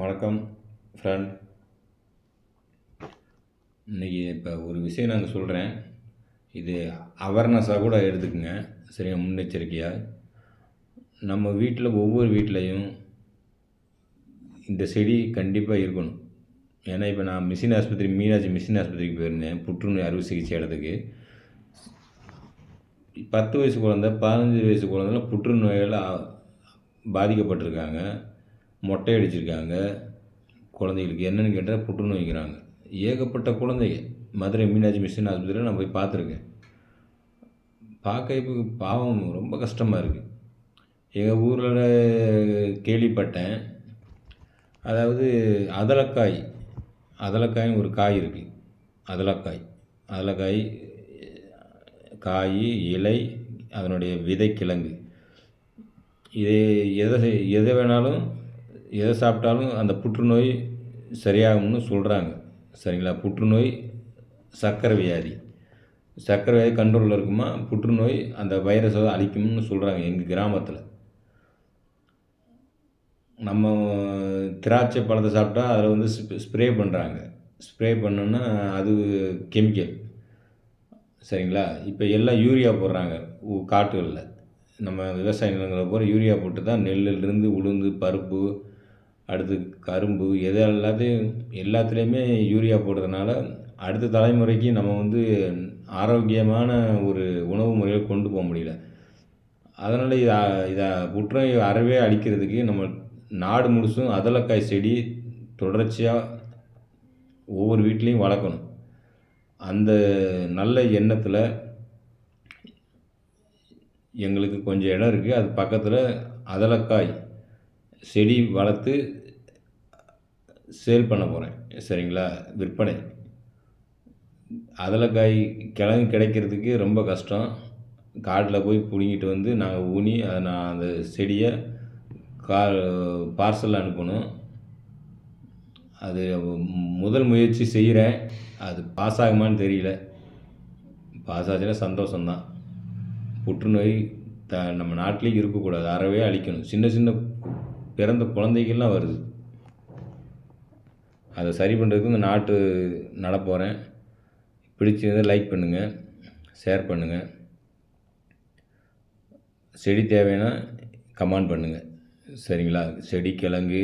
வணக்கம் ஃப்ரெண்ட் இன்றைக்கி இப்போ ஒரு விஷயம் நாங்கள் சொல்கிறேன் இது அவேர்னஸாக கூட எடுத்துக்கங்க. சரியா முன்னெச்சரிக்கையாக நம்ம வீட்டில் ஒவ்வொரு வீட்லேயும் இந்த செடி கண்டிப்பாக இருக்கணும். ஏன்னா இப்போ நான் மிஷின் ஆஸ்பத்திரி மீனாட்சி மிஷின் ஆஸ்பத்திரிக்கு போயிருந்தேன் புற்றுநோய் அறுவை சிகிச்சை இடத்துக்கு பத்து வயசு குழந்த பதினஞ்சு வயசு குழந்தைலாம் புற்றுநோயால் பாதிக்கப்பட்டிருக்காங்க. மொட்டை அடிச்சிருக்காங்க. குழந்தைகளுக்கு என்னென்னு கேட்டால் புற்றுநோய்க்கிறாங்க ஏகப்பட்ட குழந்தைங்க. மதுரை மீனாட்சி மிஷன் ஆஸ்பத்திரியில் நான் போய் பார்த்துருக்கேன். பார்க்க இப்போ பாவம் ரொம்ப கஷ்டமாக இருக்குது எங்கள் ஊரில் கேள்விப்பட்டேன். அதாவது அதலக்காய் அதலக்காய்னு ஒரு காய் இருக்குது அதலக்காய். அதலக்காய் காய் இலை அதனுடைய விதை கிழங்கு இது எதை செய்- எதை வேணாலும் எதை சாப்பிட்டாலும் அந்த புற்றுநோய் சரியாகும்னு சொல்கிறாங்க சரிங்களா? புற்றுநோய் சர்க்கரை வியாதி. சர்க்கரை வியாதி கண்ட்ரோலில் இருக்குமா? புற்றுநோய் அந்த வைரஸை அழிக்கும்னு சொல்கிறாங்க எங்கள் கிராமத்தில். நம்ம திராட்சை பழத்தை சாப்பிட்டா அதில் வந்து ஸ்ப்ரே பண்ணுறாங்க ஸ்ப்ரே பண்ணோன்னா அது கெமிக்கல். சரிங்களா? இப்போ எல்லாம் யூரியா போடுறாங்க காட்டுகளில். நம்ம விவசாய நிலங்களை பூரா யூரியா போட்டு தான் நெல்லிலிருந்து உளுந்து பருப்பு அடுத்து கரும்பு எது எல்லாத்தையும் எல்லாத்துலேயுமே யூரியா போடுறதுனால அடுத்த தலைமுறைக்கு நம்ம வந்து ஆரோக்கியமான ஒரு உணவு முறையை கொண்டு போக முடியல. அதனால் இதை இதை புற்றுநோய் அறவே அழிக்கிறதுக்கு நம்ம நாடு முழுசும் அதலக்காய் செடி தொடர்ச்சியாக ஒவ்வொரு வீட்லேயும் வளர்க்கணும். அந்த நல்ல எண்ணத்தில் எங்களுக்கு கொஞ்சம் இடம் இருக்குது அது பக்கத்தில் அதலக்காய் செடி வளர்த்து சேல் பண்ண போகிறேன் சரிங்களா? விற்பனை. அதலக்காய் கிழங்கு கிடைக்கிறதுக்கு ரொம்ப கஷ்டம். காட்டில் போய் பிடுங்கிட்டு வந்து நாங்கள் ஊனி அதை நான் அந்த செடியை கா பார்சலில் அனுப்பணும். அது முதல் முயற்சி செய்கிறேன் அது பாஸ் ஆகுமான்னு தெரியல. பாஸ் ஆச்சுன்னா சந்தோஷம்தான். புற்றுநோய் த நம்ம நாட்டிலேயும் இருக்கக்கூடாது. அறவே அழிக்கணும். சின்ன சின்ன பிறந்த குழந்தைகள்லாம் வருது. அதை சரி பண்ணுறதுக்கு இந்த நாட்டு நடப்போகிறேன் பிடிச்சிருந்தா லைக் பண்ணுங்கள் ஷேர் பண்ணுங்கள் செடி தேவைன்னா கமெண்ட் பண்ணுங்கள் சரிங்களா? செடி கிழங்கு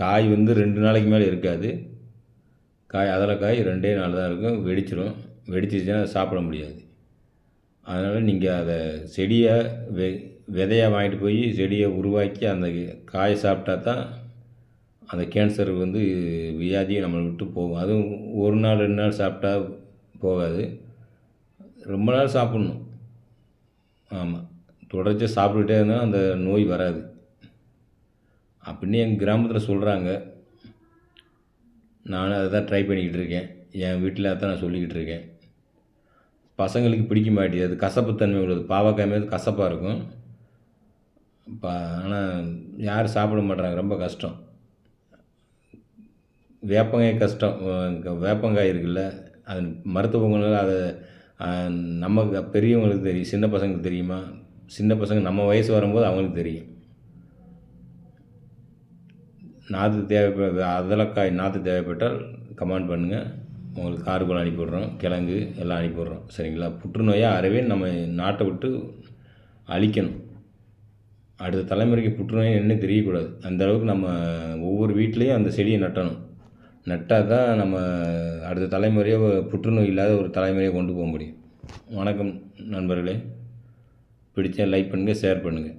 காய் வந்து ரெண்டு நாளைக்கு மேலே இருக்காது. காய் அதில் காய் ரெண்டே நாள் தான் இருக்கும். வெடிச்சிடும் வெடிச்சிச்சுன்னா அதை சாப்பிட முடியாது. அதனால் நீங்கள் அதை செடியை வெ விதையாக வாங்கிட்டு போய் செடியை உருவாக்கி அந்த காயை சாப்பிட்டா தான் அந்த கேன்சர் வந்து வியாதியும் நம்மளை விட்டு போகும். அதுவும் ஒரு நாள் ரெண்டு நாள் சாப்பிட்டா போகாது. ரொம்ப நாள் சாப்பிட்ணும். ஆமாம் தொடர்ச்சியாக சாப்பிட்டுட்டே இருந்தால் அந்த நோய் வராது. அப்படின்னு எங்கள் கிராமத்தில் சொல்கிறாங்க நானும் அதை தான் ட்ரை பண்ணிக்கிட்டு இருக்கேன். என் வீட்டில் தான் நான் சொல்லிக்கிட்டு இருக்கேன். பசங்களுக்கு பிடிக்க மாட்டேங்குது. அது கசப்புத்தன்மை உள்ளது. பாவக்காய் மாதிரி கசப்பாக இருக்கும். இப்போ ஆனால் யாரும் சாப்பிட மாட்றாங்க ரொம்ப கஷ்டம். வேப்பங்காய் கஷ்டம். வேப்பங்காய் இருக்குல்ல அது மருத்துவ குணங்கள் அதை நமக்கு பெரியவங்களுக்கு தெரியும் சின்ன பசங்களுக்கு தெரியுமா? சின்ன பசங்க நம்ம வயசு வரும்போது அவங்களுக்கு தெரியும். நாற்று தேவைப்பட அதலக்காய் நாற்று தேவைப்பட்டால் கமெண்ட் பண்ணுங்கள் உங்களுக்கு காருக்குள்ள அனுப்பிவிட்றோம் கிழங்கு எல்லாம் அனுப்பிவிட்றோம். சரிங்களா? புற்றுநோயை அறவே நம்ம நாட்டை விட்டு அழிக்கணும். அடுத்த தலைமுறைக்கு புற்றுநோய் என்ன தெரியக்கூடாது. அந்த அளவுக்கு நம்ம ஒவ்வொரு வீட்லேயும் அந்த செடியை நட்டணும். நட்டால் தான் நம்ம அடுத்த தலைமுறையை புற்றுநோய் இல்லாத ஒரு தலைமுறையை கொண்டு போக முடியும். வணக்கம் நண்பர்களே. பிடிச்சா லைக் பண்ணுங்கள் ஷேர் பண்ணுங்கள்